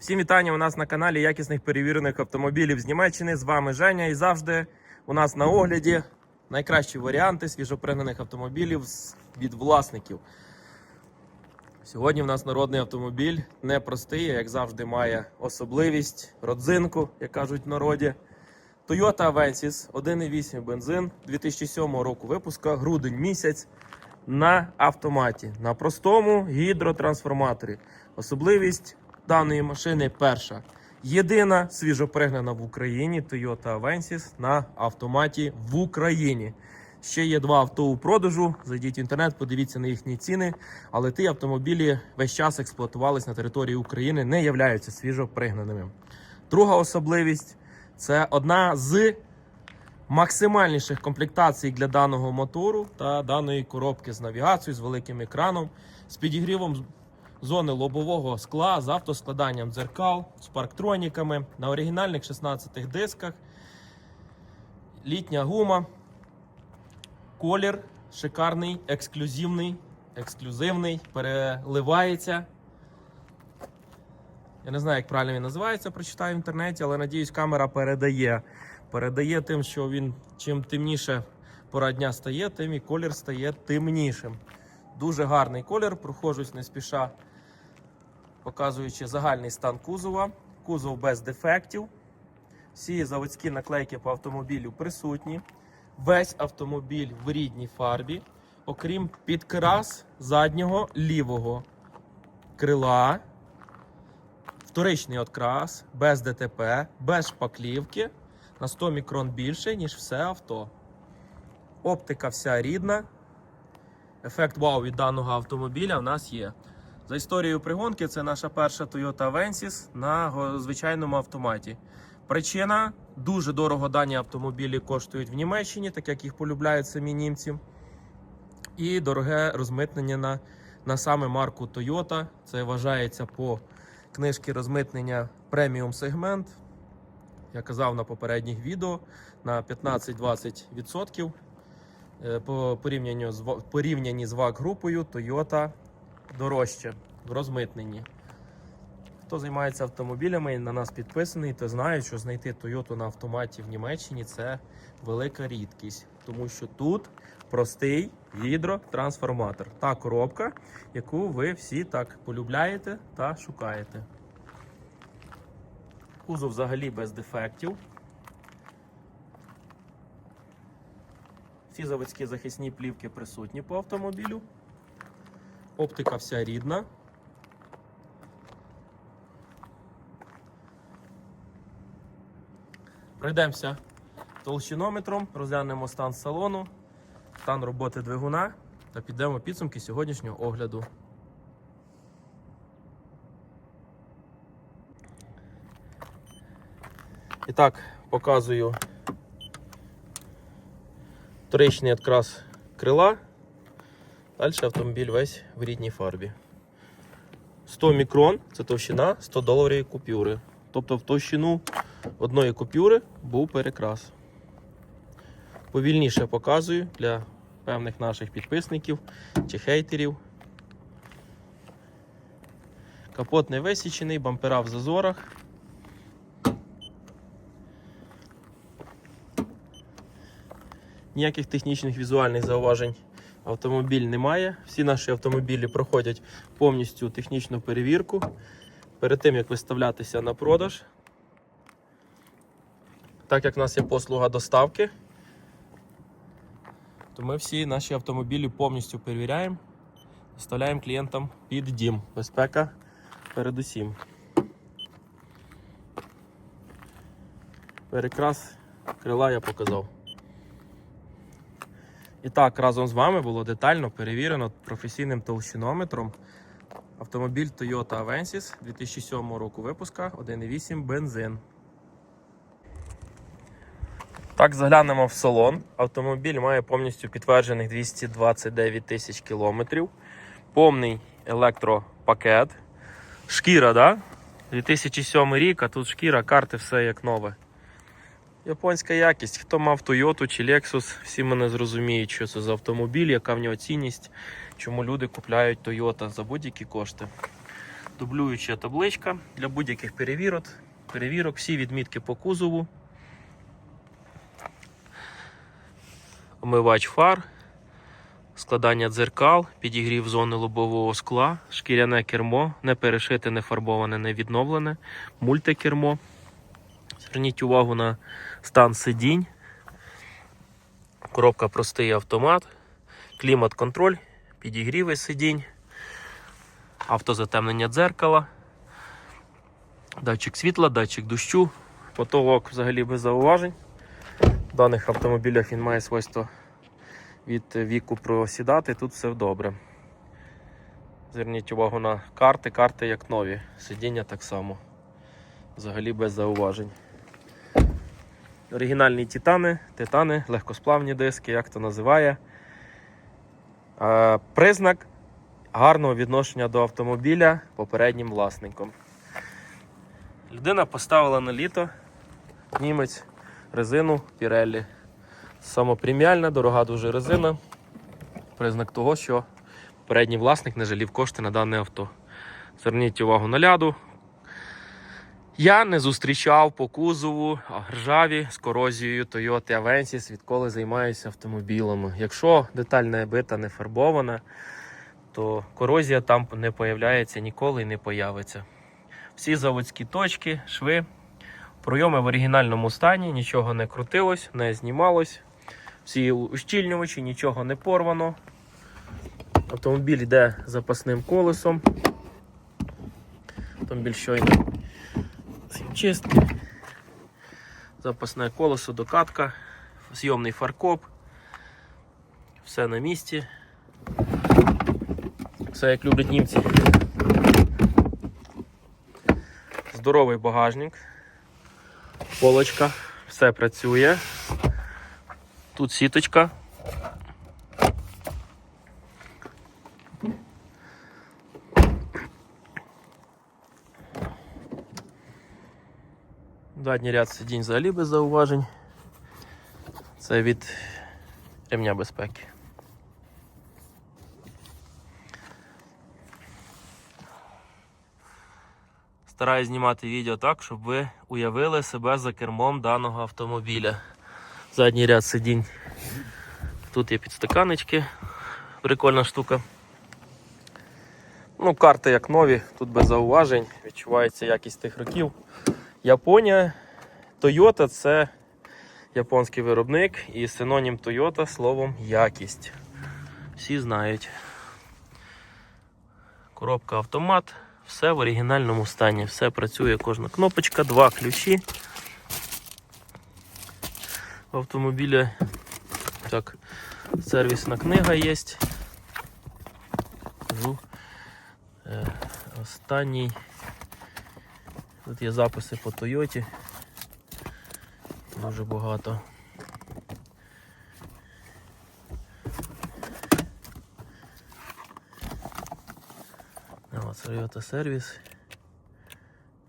Всім вітання у нас на каналі якісних перевірених автомобілів з Німеччини. З вами Женя. І завжди у нас на огляді найкращі варіанти свіжопригнаних автомобілів від власників. Сьогодні в нас народний автомобіль непростий, як завжди, має особливість, родзинку, як кажуть в народі. Toyota Avensis 1.8 бензин 2007 року випуска, грудень місяць на автоматі, на простому гідротрансформаторі. Особливість даної машини перша. Єдина свіжопригнана в Україні Toyota Avensis на автоматі в Україні. Ще є два авто у продажу. Зайдіть в інтернет, подивіться на їхні ціни. Але ті автомобілі весь час експлуатувались на території України, не являються свіжопригнаними. Друга особливість це одна з максимальніших комплектацій для даного мотору та даної коробки з навігацією, з великим екраном, з підігрівом зони лобового скла, з автоскладанням дзеркал, з парктроніками на оригінальних 16 дисках, літня гума, колір шикарний, ексклюзивний, ексклюзивний, переливається. Я не знаю, як правильно він називається, прочитаю в інтернеті, але надіюсь, камера передає. Передає тим, що він чим темніше пора дня стає, тим і колір стає темнішим. Дуже гарний колір, прохожусь не спіша, показуючи загальний стан кузова. Кузов без дефектів. Всі заводські наклейки по автомобілю присутні. Весь автомобіль в рідній фарбі, окрім підкрас заднього лівого крила. Вторичний открас, без ДТП, без шпаклівки, на 100 мікрон більше, ніж все авто. Оптика вся рідна. Ефект вау від даного автомобіля в нас є. За історією пригонки, це наша перша Toyota Avensis на звичайному автоматі. Причина дуже дорого дані автомобілі коштують в Німеччині, так як їх полюбляють самі німці. І дороге розмитнення на, на саме марку Toyota. Це вважається по книжки розмитнення преміум сегмент. Я казав на попередніх відео на 15-20% Е, по порівнянню з порівнянні з ВАГ групою Toyota дорожче в розмитненні. Хто займається автомобілями і на нас підписаний, то знає, що знайти Toyota на автоматі в Німеччині це велика рідкість, тому що тут простий гідротрансформатор. Та коробка, яку ви всі так полюбляєте та шукаєте. Кузов взагалі без дефектів. Всі заводські захисні плівки присутні по автомобілю. Оптика вся рідна. Пройдемося толщинометром, розглянемо стан салону, стан роботи двигуна та підемо підсумки сьогоднішнього огляду. І так, показую вторичний відкрас крила. Далі автомобіль весь в рідній фарбі. 100 мікрон це товщина 100 доларів купюри. Тобто в товщину одної купюри був перекрас. Повільніше показую для певних наших підписників чи хейтерів. Капот не висічений, бампера в зазорах. Ніяких технічних візуальних зауважень автомобіль немає. Всі наші автомобілі проходять повністю технічну перевірку перед тим, як виставлятися на продаж. Так як в нас є послуга доставки, то ми всі наші автомобілі повністю перевіряємо, доставляємо клієнтам під дім. Безпека передусім. Перекрас крила я показав. І так, разом з вами було детально перевірено професійним толщинометром автомобіль Toyota Avensis 2007 року випуска 1.8 бензин. Так, заглянемо в салон. Автомобіль має повністю підтверджених 229 тисяч кілометрів. Повний електропакет. Шкіра, да? 2007 рік, а тут шкіра, карти, все як нове. Японська якість. Хто мав Toyota чи Lexus, всі мене зрозуміють, що це за автомобіль, яка в нього цінність, чому люди купляють Toyota за будь-які кошти. Дублююча табличка для будь-яких перевірок. Перевірок, всі відмітки по кузову. Омивач фар, складання дзеркал, підігрів зони лобового скла, шкіряне кермо, не перешите, не фарбоване, не відновлене, мультикермо. Зверніть увагу на стан сидінь. Коробка простий автомат, клімат-контроль, підігріви сидінь, автозатемнення дзеркала, датчик світла, датчик дощу, потолок взагалі без зауважень. В даних автомобілях він має свойство від віку просідати, тут все добре. Зверніть увагу на карти, карти як нові, сидіння так само. Взагалі без зауважень. Оригінальні титани, титани, легкосплавні диски, як то називає. Признак гарного відношення до автомобіля попереднім власником. Людина поставила на літо німець резину Pirelli. Самопреміальна, дорога дуже резина. Признак того, що попередній власник не жалів кошти на дане авто. Зверніть увагу на ляду. Я не зустрічав по кузову ржаві з корозією Toyota Avensis, відколи займаюся автомобілями. Якщо деталь не бита, не фарбована, то корозія там не появляється ніколи і не появиться. Всі заводські точки, шви, пройоми в оригінальному стані, нічого не крутилось, не знімалось. Всі ущільнювачі, нічого не порвано. Автомобіль йде запасним колесом. Автомобіль щойно чистки. Запасне колесо, докатка, зйомний фаркоп. Все на місці. Все як люблять німці. Здоровий багажник. Полочка, все працює. Тут сіточка. Задній ряд сидінь взагалі без зауважень. Це від ремня безпеки. Стараюсь знімати відео так, щоб ви уявили себе за кермом даного автомобіля. Задній ряд сидінь. Тут є підстаканечки, прикольна штука. Ну, карти як нові, тут без зауважень, відчувається якість тих років. Японія, Toyota це японський виробник і синонім Toyota словом якість. Всі знають. Коробка автомат, все в оригінальному стані, все працює, кожна кнопочка, два ключі. В автомобілі так, сервісна книга є. Е, Останній. Тут є записи по Тойоті. Дуже багато. О, Toyota сервіс.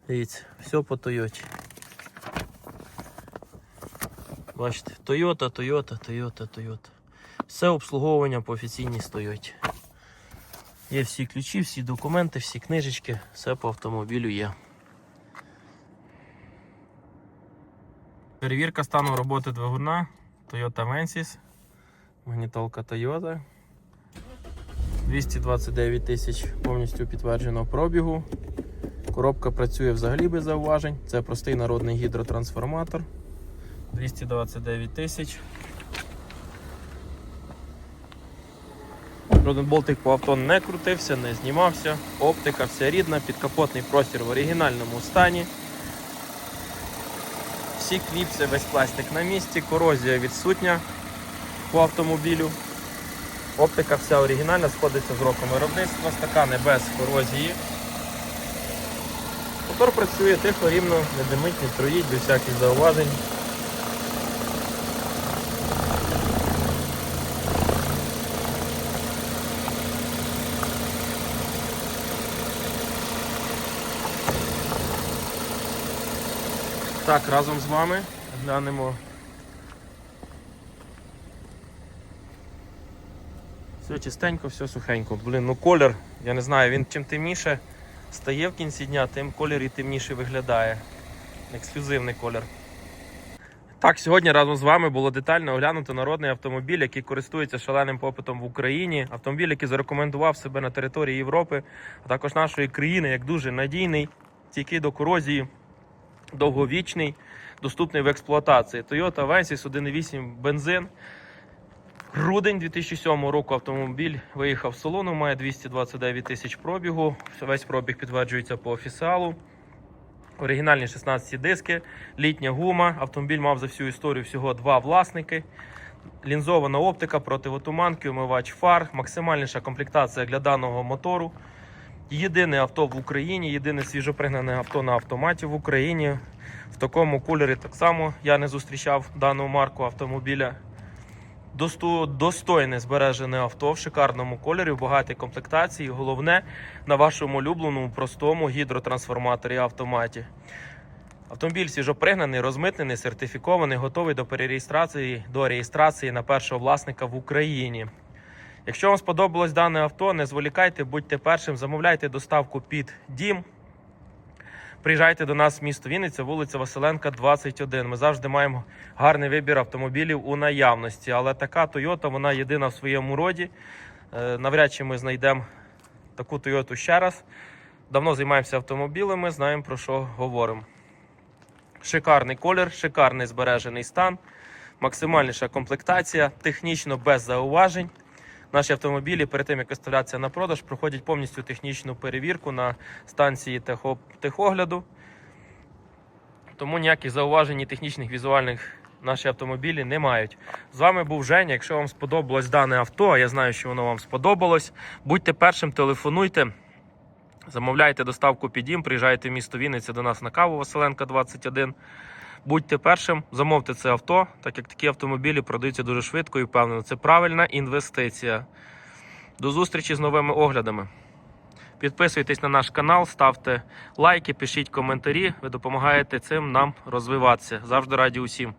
Дивіться, все по Тойоті. Бачите, Toyota, Toyota, Toyota, Toyota. Все обслуговування по офіційній Тойоті. Є всі ключі, всі документи, всі книжечки, все по автомобілю є. Перевірка стану роботи двигуна Toyota Avensis. Магнітолка Toyota. 229 тисяч повністю підтвердженого пробігу. Коробка працює взагалі без зауважень. Це простий народний гідротрансформатор. 229 тисяч. Болтик по авто не крутився, не знімався. Оптика вся рідна, підкапотний простір в оригінальному стані. Всі кліпси, весь пластик на місці, корозія відсутня по автомобілю. Оптика вся оригінальна, сходиться з роком виробництва, стакани без корозії. Мотор працює тихо, рівно, не димить, не троїть, без всяких зауважень. Так, разом з вами глянемо. Все чистенько, все сухенько. Блін, ну колір, я не знаю, він чим темніше, стає в кінці дня, тим колір і темніше виглядає. Ексклюзивний колір. Так, сьогодні разом з вами було детально оглянуто народний автомобіль, який користується шаленим попитом в Україні. Автомобіль, який зарекомендував себе на території Європи, а також нашої країни як дуже надійний, стійкий до корозії, довговічний, доступний в експлуатації. Toyota Avensis 1.8 бензин. Грудень 2007 року автомобіль виїхав з салону, має 229 тисяч пробігу. Весь пробіг підтверджується по офіціалу. Оригінальні 16 диски, літня гума. Автомобіль мав за всю історію всього два власники. Лінзована оптика, противотуманки, умивач фар, максимальніша комплектація для даного мотору. Єдине авто в Україні, єдине свіжопригнане авто на автоматі в Україні. В такому кольорі так само я не зустрічав дану марку автомобіля. Досту- Достойне збережене авто в шикарному кольорі, в багатій комплектації. Головне на вашому улюбленому простому гідротрансформаторі автоматі. Автомобіль свіжопригнаний, розмитнений, сертифікований, готовий до перереєстрації до реєстрації на першого власника в Україні. Якщо вам сподобалось дане авто, не зволікайте, будьте першим, замовляйте доставку під дім. Приїжджайте до нас в місто Вінниця, вулиця Василенка, 21. Ми завжди маємо гарний вибір автомобілів у наявності. Але така Toyota, вона єдина в своєму роді. Е, Навряд чи ми знайдемо таку Toyota ще раз. Давно займаємося автомобілями, знаємо про що говоримо. Шикарний колір, шикарний збережений стан, максимальніша комплектація, технічно без зауважень. Наші автомобілі перед тим, як виставлятися на продаж, проходять повністю технічну перевірку на станції техогляду. Тому ніяких зауважень і технічних візуальних наші автомобілі не мають. З вами був Женя. Якщо вам сподобалось дане авто, а я знаю, що воно вам сподобалось, будьте першим, телефонуйте. Замовляйте доставку під дім, приїжджайте в місто Вінниця до нас на каву Василенка 21. Будьте першим, замовте це авто, так як такі автомобілі продаються дуже швидко і впевнено. Це правильна інвестиція. До зустрічі з новими оглядами. Підписуйтесь на наш канал, ставте лайки, пишіть коментарі. Ви допомагаєте цим нам розвиватися. Завжди раді усім.